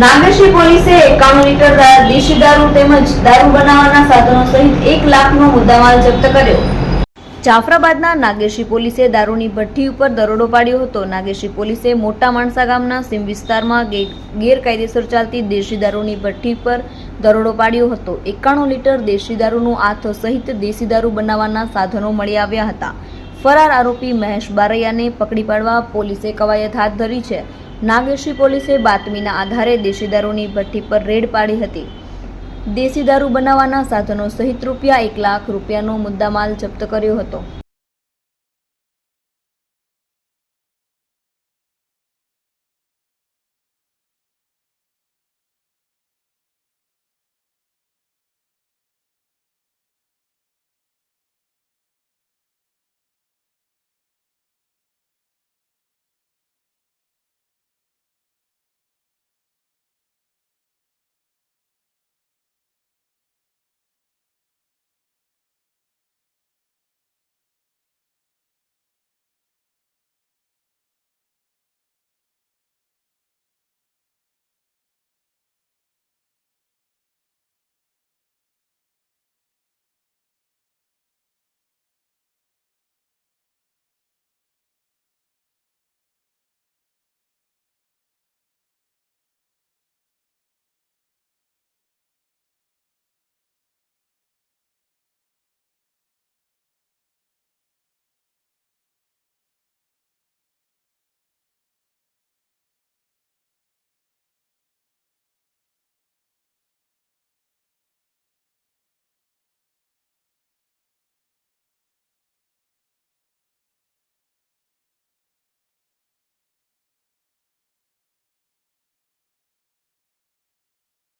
નાગેશ્રી પોલીસે એકાણું લીટર દેશી દારૂ તેમજ દારૂ બનાવવાના સાધનો સહિત એક લાખનો મુદ્દામાલ જપ્ત કર્યો. જાફરાબાદના નાગેશી પોલીસે દારૂની ભઠ્ઠી ઉપર દરોડો પાડ્યો હતો. નાગેશી પોલીસે મોટા માણસા ગામના સીમ વિસ્તારમાં ગેરકાયદેસર ચાલતી દેશી દારૂની ભઠ્ઠી પર દરોડો પાડ્યો હતો. એકાણું લીટર દેશી દારૂનું આથો સહિત દેશી દારૂ બનાવવાના સાધનો મળી આવ્યા હતા. ફરાર આરોપી મહેશ બારૈયાને પકડી પાડવા પોલીસે કવાયત હાથ ધરી છે. નાગેશી પોલીસે બાતમીના આધારે દેશી દારૂની ભઠ્ઠી પર રેડ પાડી હતી. દેશી દારૂ બનાવવાના સાધનો સહિત રૂપિયા એક લાખ રૂપિયાનો મુદ્દામાલ જપ્ત કર્યો હતો.